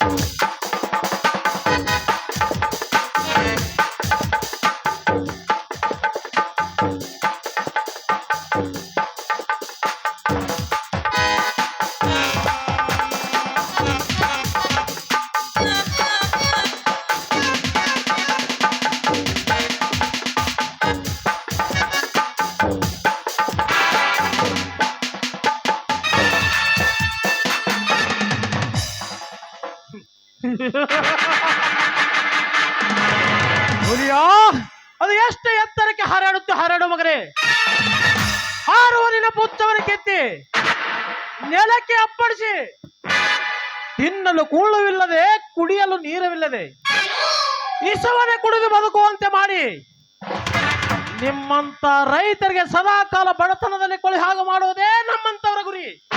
ಹುಲಿಯೋ ನೆಲಕ್ಕೆ ಅಪ್ಪಡಿಸಿ ತಿನ್ನಲು ಕೂಳುವಿಲ್ಲದೆ ಕುಡಿಯಲು ನೀರವಿಲ್ಲದೆ ಇಸವನೆ ಕುಡಿದು ಬದುಕುವಂತೆ ಮಾಡಿ. ನಿಮ್ಮಂತ ರೈತರಿಗೆ ಸದಾಕಾಲ ಬಡತನದಲ್ಲಿ ಕೊಳಿ ಹಾಗೆ ಮಾಡುವುದೇ ನಮ್ಮಂತವರ ಗುರಿ.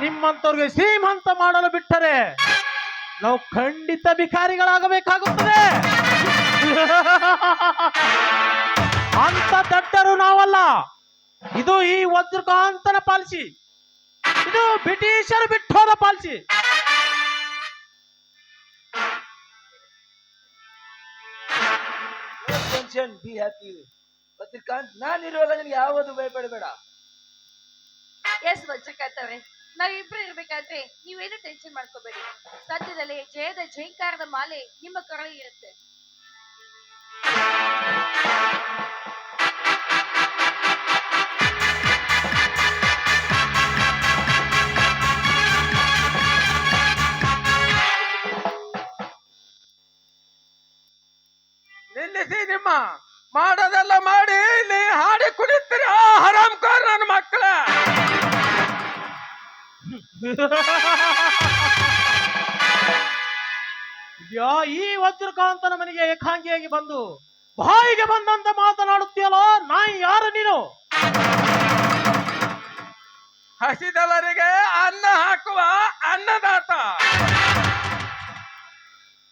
ನಿಮ್ಮಂತವ್ರಿಗೆ ಸೀಮಂತ ಮಾಡಲು ಬಿಟ್ಟರೆ ನಾವು ಖಂಡಿತ ಭಿಕಾರಿಗಳಾಗಬೇಕಾಗುತ್ತದೆ. ಅಂತ ದಟ್ಟರು ನಾವಲ್ಲ. ಇದು ಈ ವಜ್ರಕಾಂತನ ಪಾಲಿಸಿ. ಇದು ಬ್ರಿಟಿಷರು ಬಿಟ್ಟು ಹೋದ ಪಾಲಿಸಿ. ಟೆನ್ಷನ್ ಬಿ ಹ್ಯಾಪಿ ಪತ್ರಿಕಾಂತ್ ನಾನು ಇರುವಾಗ ನಿನಗೆ ಯಾವುದು ಭಯಪಡಬೇಡ. ಎಸ್ ವಜ್ರಕಾಂತವ್ರೆ ನಾವಿಬ್ರು ಇರ್ಬೇಕಾದ್ರೆ ನೀವೇನು ಟೆನ್ಷನ್ ಮಾಡ್ಕೋಬೇಡಿ. ಸದ್ಯದಲ್ಲೇ ಜಯದ ಜೈಂಕಾರದ ಮಾಲೆ ನಿಮ್ಮ ಕರಳಿ ಇರುತ್ತೆ. ನಿಲ್ಲಿಸಿ ನಿಮ್ಮ ಮಾಡೋದೆಲ್ಲ ಮಾಡಿ ಇಲ್ಲಿ ಹಾಡಿ ಕುಣಿತೀರಿ ಆ ಹರಾಮ್ ಕಾರ್ ನನ್ನ ಮಕ್ಕಳ. ಯಾ ಈ ವಜ್ರಕಾಂತನ ಮನೆಗೆ ಏಕಾಂಗಿಯಾಗಿ ಬಂದು ಬಾಯಿಗೆ ಬಂದಂತ ಮಾತನಾಡುತ್ತೀಯಲ್ಲ ನಾ ಯಾರು ನೀನು? ಹಸಿದವರಿಗೆ ಅನ್ನ ಹಾಕುವ ಅನ್ನದಾತ.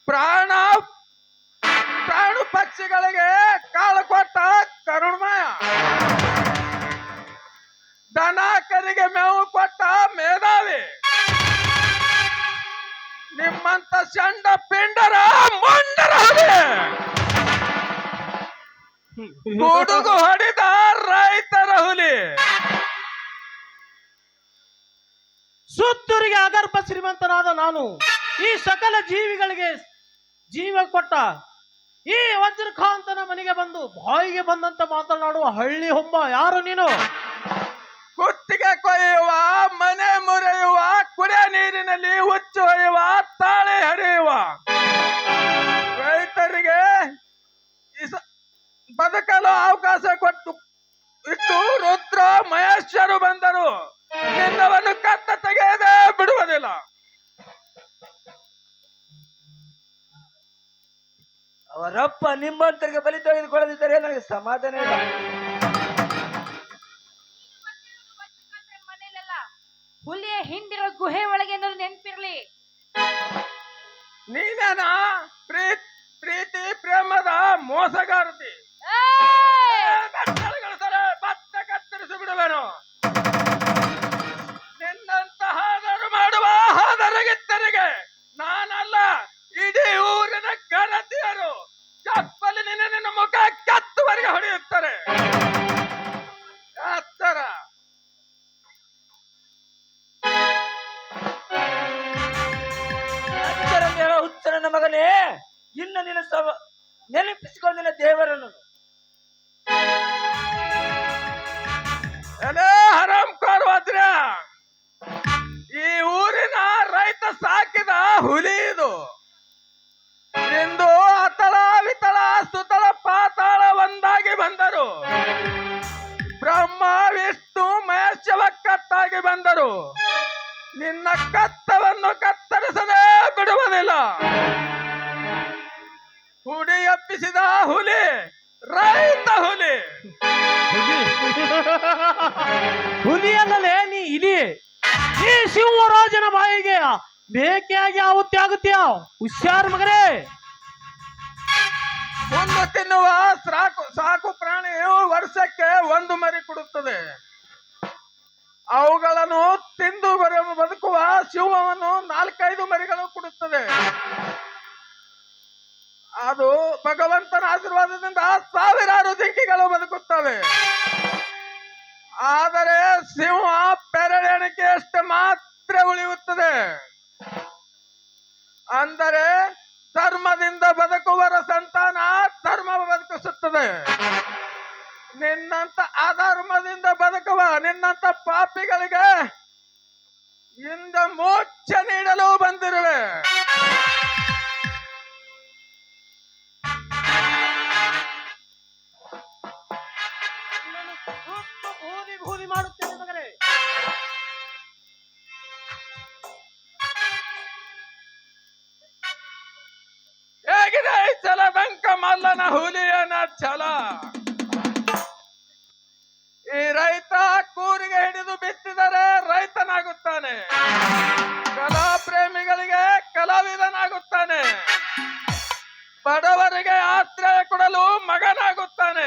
ಪ್ರಾಣ ಪಕ್ಷಿಗಳಿಗೆ ಕಾಳು ಕೊಟ್ಟ ಕರುಣಮಯ ದನ ಕರಿಗೆ ಮೇವು ಕೊಟ್ಟ ಮೇಧಾವಿ. ನಿಮ್ಮಂತ ಚಂಡ ಪಿಂಡರ ಮಂಡರ. ಗುಡುಗು ಹೊಡಿದ ರೈತರ ಹುಲಿ. ಸುತ್ತೂರಿಗೆ ಅಗರ್ಭ ಶ್ರೀಮಂತನಾದ ನಾನು ಈ ಸಕಲ ಜೀವಿಗಳಿಗೆ ಜೀವ ಕೊಟ್ಟ ಈ ವಜ್ರಕಾಂತನ ಮನೆಗೆ ಬಂದು ಬಾಯಿಗೆ ಬಂದಂತ ಮಾತನಾಡುವ ಹಳ್ಳಿ ಹೊಂಬ ಯಾರು ನೀನು? ಅವರಪ್ಪ ನಿಮ್ಮಂತರಿಗೆ ಬಲಿ ತೆಗೆದುಕೊಳ್ಳದಿದ್ದರೆ ನನಗೆ ಸಮಾಧಾನ ಇಲ್ಲ. ಹುಲಿಯ ಹಿಂದಿರೋ ಗುಹೆ ಒಳಗೆ ಏನಾದ್ರು ನೆನಪಿರ್ಲಿ. ನೀನೇನ ಪ್ರೀತ್ ಪ್ರೀತಿ ಪ್ರೇಮದ ಮೋಸಗಾರತಿ ಮಗನೇ, ಇನ್ನು ನಿನ್ನ ಸವ ನೆನಪಿಸಿಕೊಂಡಿನ ದೇವರನ್ನು. ಈ ಊರಿನ ರೈತ ಸಾಕಿದ ಹುಲಿ ಇದು. ಎಂದು ಅತಳ ವಿತಳ ಸುತಳ ಪಾತಾಳ ಒಂದಾಗಿ ಬಂದರು. ಬ್ರಹ್ಮ ವಿಷ್ಣು ಮಹೇಶವ ಕತ್ತಾಗಿ ಬಂದರು. ನಿನ್ನ ಕತ್ತವನ್ನು ಕತ್ತರಿಸದೆ ಬಿಡುವುದಿಲ್ಲ. ಹುಡಿ ಎಪ್ಪಿಸಿದ ಹುಲಿ ರೈತ ಹುಲಿ. ಹುಲಿಯಲ್ಲಲೇ ನೀ ಇಲಿ. ಈ ಸಿಂಹರಾಜನ ಬಾಯಿಗೆ ಬೇಕೆಯಾಗಿ ಆವತ್ತಿ ಆಗುತ್ತೀಯ ಹುಷಾರ್ ಮಗರೇ ಒಂದು ತಿನ್ನುವ ಸಾಕು ಸಾಕು ಪ್ರಾಣಿಯು ವರ್ಷಕ್ಕೆ ಒಂದು ಮರಿ ಕೊಡುತ್ತದೆ. ಅವುಗಳನ್ನು ತಿಂದು ಬರ ಬದುಕುವ ಶಿವವನ್ನು ನಾಲ್ಕೈದು ಮರಿಗಳು ಕೊಡುತ್ತದೆ. ಅದು ಭಗವಂತನ ಆಶೀರ್ವಾದದಿಂದ ಸಾವಿರಾರು ಜಿಂಕೆಗಳು ಬದುಕುತ್ತವೆ. ಆದರೆ ಸಿಂಹ ಬೆರಳೆಣಿಕೆಯಷ್ಟು ಮಾತ್ರ ಉಳಿಯುತ್ತದೆ. ಅಂದರೆ ಧರ್ಮದಿಂದ ಬದುಕುವರ ಸಂತಾನ ಧರ್ಮ ಬದುಕಿಸುತ್ತದೆ. ನಿನ್ನಂತ ಅಧರ್ಮದಿಂದ ಬದುಕುವ ನಿನ್ನಂತ ಪಾಪಿಗಳಿಗೆ ಇಂದ ಮೋಕ್ಷ ನೀಡಲು ಬಂದಿರುವೆ. ಈ ರೈತ ಕೂರಿಗೆ ಹಿಡಿದು ಬಿತ್ತಿದರೆ ರೈತನಾಗುತ್ತಾನೆ. ಕಲಾ ಪ್ರೇಮಿಗಳಿಗೆ ಕಲಾವಿದನಾಗುತ್ತಾನೆ. ಬಡವರಿಗೆ ಆಶ್ರಯ ಕೊಡಲು ಮಗನಾಗುತ್ತಾನೆ.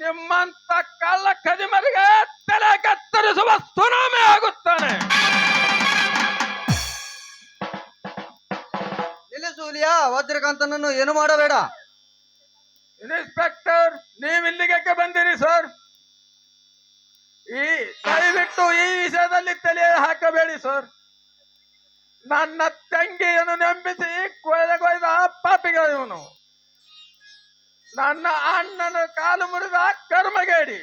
ನಿಮ್ಮಂತ ಕಳ್ಳ ಕದಿಮರಿಗೆ ತಲೆ ಕತ್ತರಿಸುವ ಸುನಾಮಿ ಆಗುತ್ತಾನೆ. ನಿಲ್ಲಿಸೂಲಿಯ ವಜ್ರಕಾಂತನನ್ನು ಏನು ಮಾಡಬೇಡ. ಇನ್ಸ್ಪೆಕ್ಟರ್ ನೀವು ಇಲ್ಲಿಗೆ ಬಂದಿರಿ ಸರ್ ಈ ದಯವಿಟ್ಟು ಈ ವಿಷಯದಲ್ಲಿ ತಲೆ ಹಾಕಬೇಡಿ ಸರ್ ನನ್ನ ತಂಗಿಯನ್ನು ನಂಬಿಸಿ ಕೊಯ್ದ ಪಾಪಿಗ ಇವನು. ನನ್ನ ಅಣ್ಣನ ಕಾಲು ಮುರಿದ ಕರ್ಮಗೇಡಿ.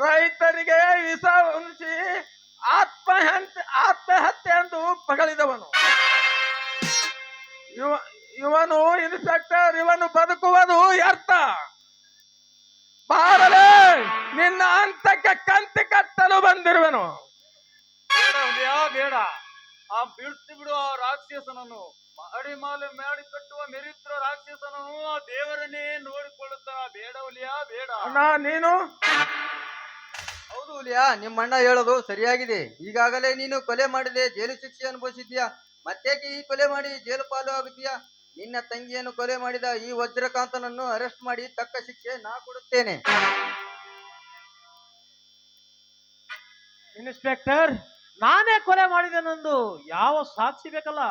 ರೈತರಿಗೆ ವಿಷ ಉಣಿಸಿ ಆತ್ಮಹತ್ಯೆ ಆತ್ಮಹತ್ಯೆ ಎಂದು ಪಗಳಿದವನು. ಇವ ಇವನು ಇನ್ಸ್ಪೆಕ್ಟರ್ ಇವನು ಬದುಕುವುದು ಅರ್ಥ ಬಾರಲೇ ನಿನ್ನ ಅಂತಕ್ಕೆ ಕಂತಿ ಕತ್ತಲು ಬಂದಿರುವನು. ಬೇಡ ಆ ಬಿಡ್ತು ಬಿಡು ಆ ರಾಕ್ಷಸನನ್ನು. ಮಾಡಿ ಮಾಲೆ ಮಾಡಿ ಕಟ್ಟುವ ಮೆರಿತ್ರ ರಾಕ್ಷಸನನ್ನು ಆ ದೇವರನ್ನೇ ನೋಡಿಕೊಳ್ಳುತ್ತಾ ಬೇಡ ಹುಲಿಯ ಬೇಡ. ಅಣ್ಣ ನೀನು? ಹೌದು ಹುಲಿಯ ನಿಮ್ಮಣ್ಣ ಹೇಳೋದು ಸರಿಯಾಗಿದೆ. ಈಗಾಗಲೇ ನೀನು ಕೊಲೆ ಮಾಡಿದೆ ಜೈಲು ಶಿಕ್ಷೆ ಅನುಭವಿಸಿದ್ಯಾ ಮತ್ತೇಕೆ ಈ ಕೊಲೆ ಮಾಡಿ ಜೈಲು ಪಾಲು ಆಗುತ್ತೀಯಾ? ನಿನ್ನ ತಂಗಿಯನ್ನು ಕೊಲೆ ಮಾಡಿದ ಈ ವಜ್ರಕಾಂತನನ್ನು ಅರೆಸ್ಟ್ ಮಾಡಿ ತಕ್ಕ ಶಿಕ್ಷೆ ನಾ ಕೊಡುತ್ತೇನೆ. ಇನ್ಸ್ಪೆಕ್ಟರ್ ನಾನೇ ಕೊಲೆ ಮಾಡಿದೆನೆಂದು ಯಾವ ಸಾಕ್ಷಿ ಬೇಕಲ್ಲ?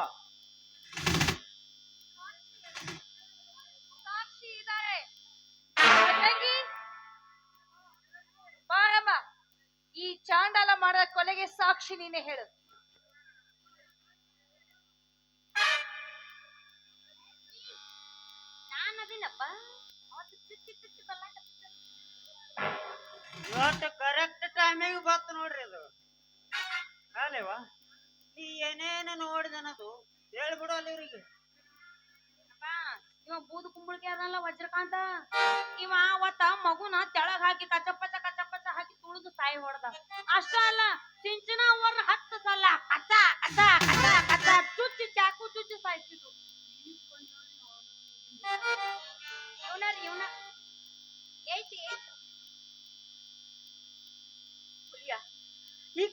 ಸಾಕ್ಷಿ ಇದ್ದಾರೆ ತಂಗಿ ಬಾರಮ್ಮ ಈ ಚಾಂಡಾಲ ಮಾಡಿದ ಕೊಲೆಗೆ ಸಾಕ್ಷಿ ನೀನೆ ಹೇಳು. ಇವತ್ತು ಕರೆಕ್ಟ್ ಟೈಮಿಗೆ ಬಂತು ನೋಡ್ರಿ ಅದು. ಅಲ್ಲೇವಾ ನೀ ಏನೇನು ನೋಡಿದನದು ಹೇಳ್ಬಿಡು ಅಲ್ಲಿ ಇವ್ರಿಗೆ. ಇವ ಬೂದು ಕುಂಬಳಿಕೆ ಅದಲ್ಲ ವಜ್ರಕಾಂತ? ಇವ ಅವತ್ತ ಮಗುನ ತೆಳಗ್ ಹಾಕಿ ಕಚಪಚ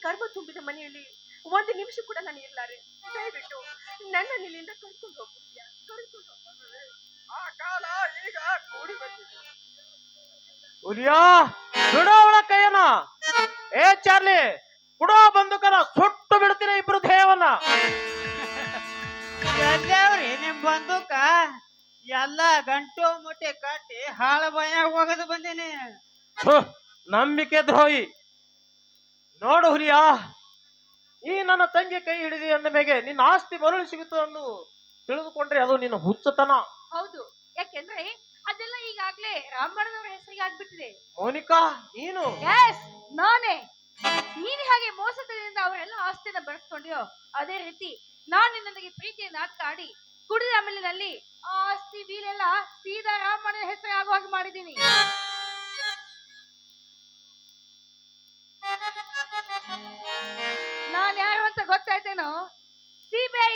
ಕರ್ಮ ತುಂಬಿದ ಮನೆಯಲ್ಲಿ ಒಂದು ನಿಮಿಷ ಕೂಡ ನಾನು ಇರ್ಲಾರೆ. ದಯವಿಟ್ಟು ನನ್ನ ಇಲ್ಲಿಂದ ಕರ್ಕೊಂಡು ಹೋಗು ಕರ್ಕೊಂಡು ಬಿಡೋ ಅವಳ ಕೈಯನ್ನ. ಏ ಚಾರ್ಲಿ ಬಿಡೋ ಬಂದುಕನ ಸುಟ್ಟು ಬಿಡ್ತೀನಿ ಇಬ್ರು ದೇವನ ಎಲ್ಲವ್ರಿ ನಿಮ್ ಬಂದೂಕ? ಎಲ್ಲ ಗಂಟು ಮುಟ್ಟಿ ಕಟ್ಟಿ ಹಾಳ ಭಯ ಹೋಗದು ಬಂದೀನಿ. ನಂಬಿಕೆ ದ್ರೋಹಿ. ನೋಡು ಹುರಿಯಾ ಈ ನನ್ನ ತಂಗಿ ಕೈ ಹಿಡಿದಿ ಅಂದ ಮೇಲೆ ನಿನ್ನ ಆಸ್ತಿ ಮರಳು ಸಿಗುತ್ತೆ ಅನ್ನು ತಿಳಿದುಕೊಂಡ್ರೆ ಅದು ನಿನ್ನ ಹುಚ್ಚತನ. ಹೌದು ಯಾಕೆಂದ್ರೆ ಅದೆಲ್ಲ ಈಗಾಗ್ಲೇ ರಾಮಣ್ಣನವರ ಹೆಸರಿಗೆ ಆಗ್ಬಿಟ್ಟಿದೆ. ಮೋನಿಕಾ ನೀನು? ಎಸ್ ನಾನೇ. ನೀನ್ ಹಾಗೆ ಮೋಸದಿಂದ ಅವರೆಲ್ಲ ಆಸ್ತಿನ ಬೆಳೆಸ್ಕೊಂಡ್ಯೋ ಅದೇ ರೀತಿ ನಾನು ನಿನ್ನೊಂದಿಗೆ ಪ್ರೀತಿಯನ್ನ ಕಾಡಿ ಕುಡಿದ ಆಮೇಲಿನಲ್ಲಿ ಆ ಆಸ್ತಿ ಬೀಲೆಲ್ಲ ಸೀದಾ ರಾಮಣ್ಣನ ಹೆಸರು ಆಗುವ ಹಾಗೆ ಮಾಡಿದ್ದೀನಿ. ನಾನ್ ಯಾರು ಅಂತ ಗೊತ್ತಾಯ್ತೇನೋ? ಸಿಬಿಐ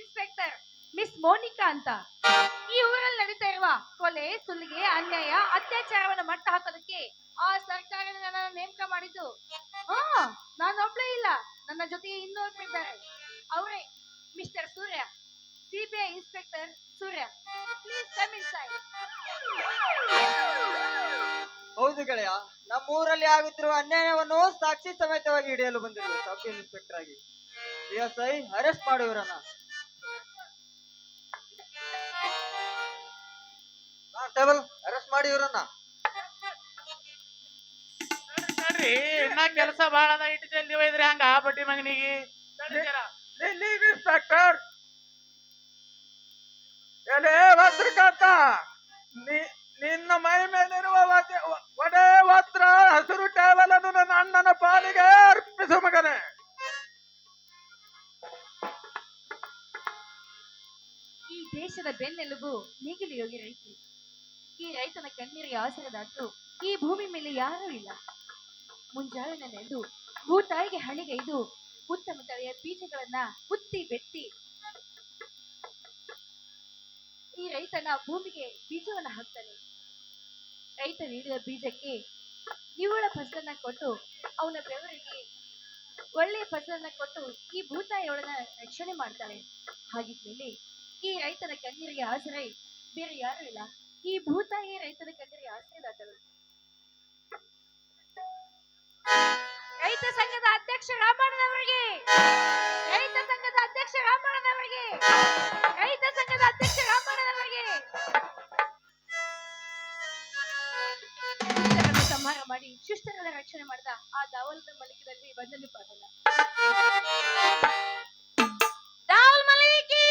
ಇನ್ಸ್ಪೆಕ್ಟರ್ ಮಿಸ್ ಮೋನಿಕಾ ಅಂತ. ಈ ಊರಲ್ಲಿ ನಡೀತಾ ಇರುವ ಕೊಲೆ, ಸುಲಿಗೆ, ಅನ್ಯಾಯ, ಅತ್ಯಾಚಾರವನ್ನು ಮಟ್ಟ ಹಾಕೋದಕ್ಕೆ ಆ ಸರ್ಕಾರ ನನ್ನ ನೇಮಕ ಮಾಡಿದ್ದು. ಹಾ ನಾನೊಬ್ಳೇ ಇಲ್ಲ. ನನ್ನ ಜೊತೆಗೆ ಜೊತೆ ಇನ್ನೊಬ್ರಿದ್ದಾರೆ ಅವರೇ mister Surya CBI inspector Surya. Please come inside ಹೌದು ಗೆಳೆಯ. ನಮ್ಮ ಊರಲ್ಲಿ ಆಗುತ್ತಿರುವ ಅನ್ಯಾಯವನ್ನು ಸಾಕ್ಷಿ ಸಮೇತವಾಗಿ ಹಿಡಿಯಲು ಬಂದಿರುವ ಸಬ್ ಇನ್ಸ್ಪೆಕ್ಟರ್ ಆಗಿ ಎಸ್ ಐ ಅರೆಸ್ಟ್ ಮಾಡುವರನ್ನ ಕಾನ್ಸ್ಟೇಬಲ್ ಅರೆಸ್ಟ್ ಮಾಡಿ ಇವ್ರನ್ನ ಇನ್ನ ಕೆಲಸ ಬಹಳ ಅದ. ಇಟ್ಟು ಜಲ್ದಿ ಒಯ್ದ್ರಿ ಹಂಗ ಆ ಬಡ್ಡಿ ಮಗನಿಗೆ. ಇನ್ಸ್ಪೆಕ್ಟರ್ ಎಲೆ ನಿ- ನಿನ್ನ ಮೈ ಮೇಲಿರುವ ಒಡೆ ವಸ್ತ್ರ ಹಸಿರು ಟೇವಲನ್ನು ನನ್ನ ಅಣ್ಣನ ಪಾಲಿಗೆ ಅರ್ಪಿಸು ಮಗನೇ. ಈ ದೇಶದ ಬೆನ್ನೆಲುಬು ನೇಗಿಲು ಯೋಗಿ ರೈತ ಈ ರೈತನ ಕಣ್ಣೀರಿಗೆ ಆಸರದಾಟು ಈ ಭೂಮಿ ಮೇಲೆ ಯಾರೂ ಇಲ್ಲ. ಮುಂಜಾವಿನಲ್ಲೆಂದು ಭೂತಾಯಿಗೆ ಹಣಿಗೈದು ಉತ್ತಮ ತಳಿಯ ಬೀಜಗಳನ್ನ ಉತ್ತಿ ಬೆತ್ತಿ ಈ ರೈತನ ಭೂಮಿಗೆ ಬೀಜವನ್ನು ಹಾಕ್ತಾನೆ. ರೈತ ನೀಡಿದ ಬೀಜಕ್ಕೆ ನಿವ್ವಳ ಫಸಲನ್ನ ಕೊಟ್ಟು ಅವನ ಬೆವರಿಗೆ ಒಳ್ಳೆಯ ಫಸಲನ್ನ ಕೊಟ್ಟು ಈ ಭೂತಾಯಿಯೊಳನ ರಕ್ಷಣೆ ಮಾಡ್ತಾಳೆ ಹಾಗಿದ್ಮೇಲೆ ಈ ರೈತನ ಕಣ್ಣೀರಿಗೆ ಆಸರೆ ಬೇರೆ ಯಾರು ಇಲ್ಲ. ಈ ಭೂತಾಯಿ ರೈತನ ಕಣ್ಣೀರಿಗೆ ಆಸರೆದಾತಳು ರೈತ ಸಂಘದ ಅಧ್ಯಕ್ಷ ರಾಮಣ್ಣನವರಿಗೆ! ರೈತ ಸಂಘದ ಅಧ್ಯಕ್ಷ ರಾಮಣ್ಣನವರಿಗೆ! ರೈತ ಸಂಘದ ಅಧ್ಯಕ್ಷ ಸಂಹಾರ ಮಾಡಿ ಶಿಷ್ಟರನ್ನ ರಕ್ಷಣೆ ಮಾಡಿದ ಆ ದಾವಲದ ಮಲಿಕದಲ್ಲಿ ಬಂದನು ಪಾದಲ್ಲ ದಾವಲ್ ಮಲಿಕಿ